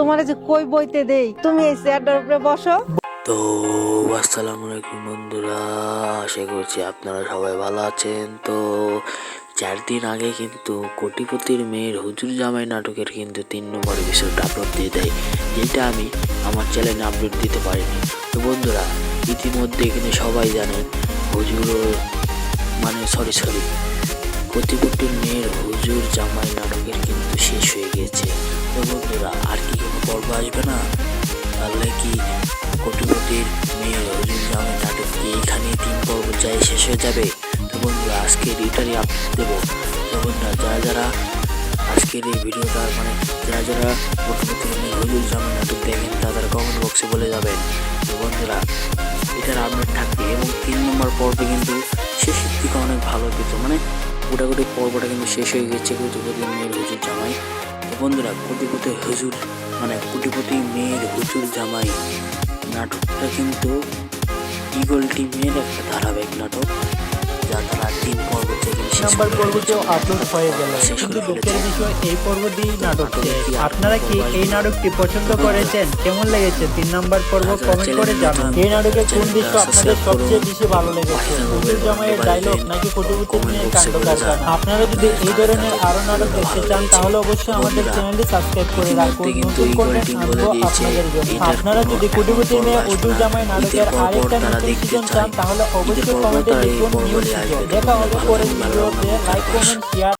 তোমার যে কই বইতে দেই? তুমি এই চেয়ারটার উপরে বসো। তো, আসসালামু আলাইকুম বন্ধুরা, আশা করছি আপনারা সবাই ভালো আছেন। তো চার দিন আগে কিন্তু কোটিপতির মেয়ের হুজুর জামাই নাটকের কিন্তু তিন নম্বর এপিসোডটা আপলোড দিয়ে দেয়, যেটা আমি আমার চ্যানেলে আপলোড দিতে পারিনি। তো বন্ধুরা, ইতিমধ্যে কিন্তু সবাই জানেন হুজুর মানে সরি সরি কোটিপতির মেয়ের হুজুর জামাই নাটকের কিন্তু শেষ হয়ে গিয়েছে তো বন্ধুরা আর কি কোনো পর্ব আসবে না? তাহলে কি কোটিপতির হুজুর জামাই নাটক এইখানে তিন পর্ব যাই শেষ হয়ে যাবে? তো বন্ধুরা, আজকের এটারই আপ দেবো। তো বন্ধুরা, যারা যারা আজকের এই ভিডিওটা মানে যারা যারা মেয়ের হুজুর জামাই নাটক দেখেন, তাদের কমেন্ট বক্সে বলে যাবেন। তো বন্ধুরা, এটার আপডেট থাকবে এবং তিন নম্বর পর্বে কিন্তু শেষের দিকে অনেক ভালো কিন্তু মানে গোটাগুটি পর্বটা কিন্তু শেষ হয়ে গেছে কোটিপতি মেয়ের হুজুর জামাই। বন্ধুরা কোটিপতি হুজুর মানে কোটিপতি মেয়ের হুজুর জামাই নাটকটা কিন্তু ইগল টিমের একটা ধারাবাহিক নাম্বার পর্বতেও আপলোড হয়ে গেল। কিন্তু দুঃখের বিষয়, এই পর্ব দিয়েই নাটক আপনারা কি এই নাটকটি পছন্দ করেছেন? কেমন লেগেছে? তিন নাম্বার পর্ব কমেন্ট করে জানান। এই নাটকের কোন দৃশ্য আপনাদের সবচেয়ে বেশি ভালো লেগেছে? হুজুর জামাইয়ের ডায়লগ নাকি কোটিপতি নিয়ে কাণ্ড কারখানা? আপনারা যদি এই ধরনের আরও নাটক দেখতে চান, তাহলে অবশ্যই আমাদের চ্যানেলটি সাবস্ক্রাইব করে রাখুন। নতুন কন্টেন্ট আনব আপনাদের জন্য। আপনারা যদি এখন কোটিপতি পর্ব মেয়ে আসবে না। জামাই নাটকের পর পর আরেকটা নতুন সিজন চান, তাহলে অবশ্যই পর পর কমেন্টে লিখুন নিউজ দেখা হবে ভালো পরের ভালো ভিডিওতে ভালো লাইক কমেন্ট শেয়ার